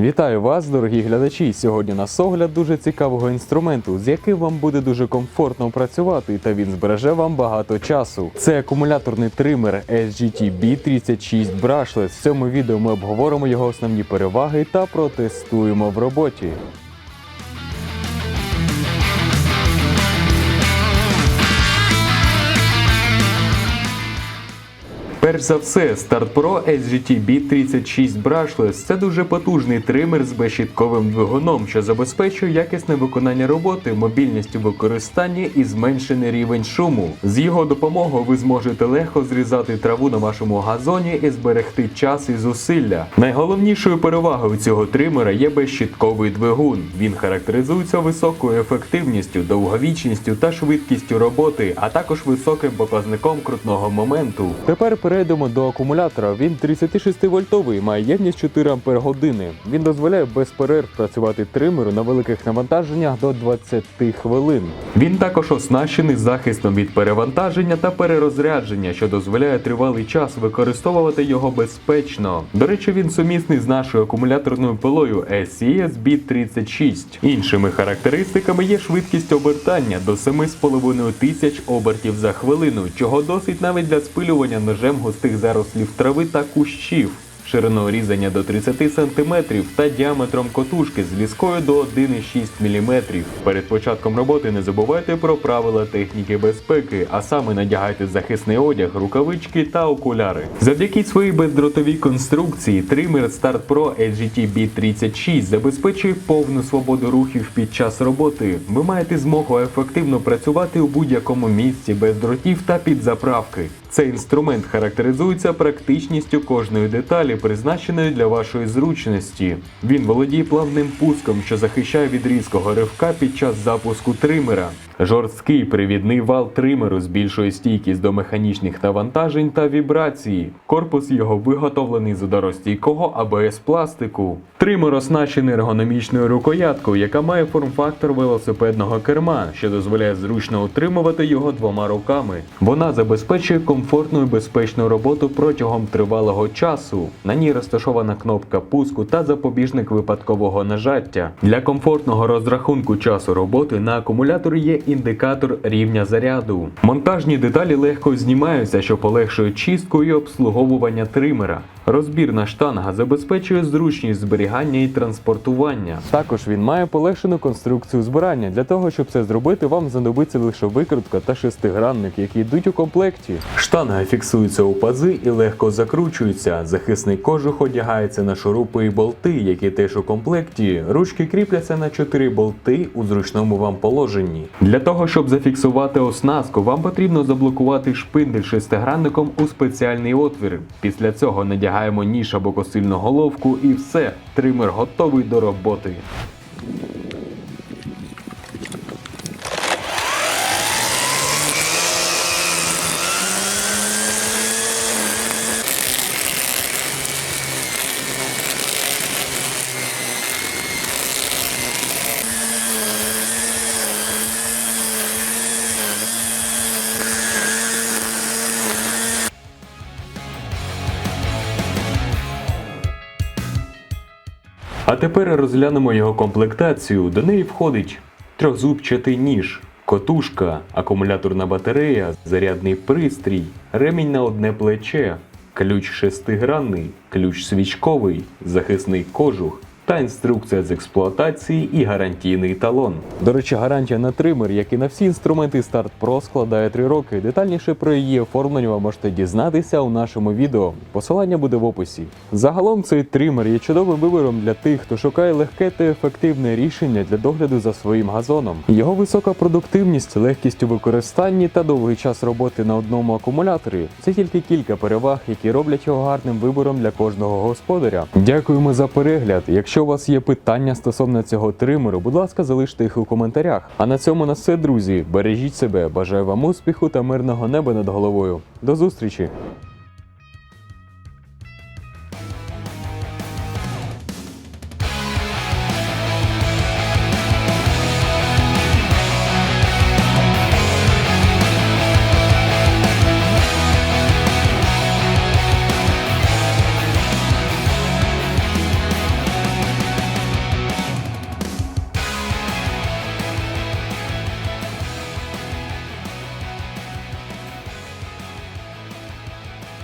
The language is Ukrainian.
Вітаю вас, дорогі глядачі! Сьогодні на огляд дуже цікавого інструменту, з яким вам буде дуже комфортно працювати, та він збереже вам багато часу. Це акумуляторний тример SGT B36 Brushless. В цьому відео ми обговоримо його основні переваги та протестуємо в роботі. Перш за все, Start Pro SGT B36 Brushless – це дуже потужний тример з безщітковим двигуном, що забезпечує якісне виконання роботи, мобільність у використанні і зменшений рівень шуму. З його допомогою ви зможете легко зрізати траву на вашому газоні і зберегти час і зусилля. Найголовнішою перевагою цього тримера є безщітковий двигун. Він характеризується високою ефективністю, довговічністю та швидкістю роботи, а також високим показником крутного моменту. Тепер перейдемо до акумулятора. Він 36 вольтовий, має ємність 4 Ампер години. Він дозволяє без перерв працювати тримеру на великих навантаженнях до 20 хвилин. Він також оснащений захистом від перевантаження та перерозрядження, що дозволяє тривалий час використовувати його безпечно. До речі, він сумісний з нашою акумуляторною пилою SCS B36. Іншими характеристиками є швидкість обертання до 7,5 тисяч обертів за хвилину, чого досить навіть для спилювання ножем густих зарослів трави та кущів. Шириною різання до 30 см та діаметром котушки з ліскою до 1,6 мм. Перед початком роботи не забувайте про правила техніки безпеки, а саме надягайте захисний одяг, рукавички та окуляри. Завдяки своїй бездротовій конструкції тример Start Pro LGT B36 забезпечує повну свободу рухів під час роботи. Ви маєте змогу ефективно працювати у будь-якому місці без дротів та під заправки. Цей інструмент характеризується практичністю кожної деталі, призначеної для вашої зручності. Він володіє плавним пуском, що захищає від різкого ривка під час запуску тримера. Жорсткий привідний вал тримеру збільшує стійкість до механічних навантажень та вібрації. Корпус його виготовлений з ударостійкого АБС пластику. Тример оснащений ергономічною рукояткою, яка має форм-фактор велосипедного керма, що дозволяє зручно утримувати його двома руками. Вона забезпечує комфортну і безпечну роботу протягом тривалого часу. На ній розташована кнопка пуску та запобіжник випадкового нажаття. Для комфортного розрахунку часу роботи на акумуляторі є індикатор рівня заряду. Монтажні деталі легко знімаються, що полегшує чистку і обслуговування тримера. Розбірна штанга забезпечує зручність зберігання і транспортування. Також він має полегшену конструкцію збирання. Для того, щоб це зробити, вам знадобиться лише викрутка та шестигранник, які йдуть у комплекті. Штанга фіксується у пази і легко закручується. Захисний кожух одягається на шурупи і болти, які теж у комплекті. Ручки кріпляться на 4 болти у зручному вам положенні. Для того, щоб зафіксувати оснастку, вам потрібно заблокувати шпиндель шестигранником у спеціальний отвір. Після цього надягаємо ніж або косильну головку і все. Тример готовий до роботи. А тепер розглянемо його комплектацію. До неї входить трьохзубчатий ніж, котушка, акумуляторна батарея, зарядний пристрій, ремінь на одне плече, ключ шестигранний, ключ свічковий, захисний кожух. Та інструкція з експлуатації і гарантійний талон. До речі, гарантія на тример, як і на всі інструменти Start Pro, складає 3 роки. Детальніше про її оформлення ви можете дізнатися у нашому відео. Посилання буде в описі. Загалом цей тример є чудовим вибором для тих, хто шукає легке та ефективне рішення для догляду за своїм газоном. Його висока продуктивність, легкість у використанні та довгий час роботи на одному акумуляторі це тільки кілька переваг, які роблять його гарним вибором для кожного господаря. Дякуємо за перегляд. Якщо у вас є питання стосовно цього тримеру, будь ласка, залиште їх у коментарях. А на цьому на все, друзі. Бережіть себе, бажаю вам успіху та мирного неба над головою. До зустрічі!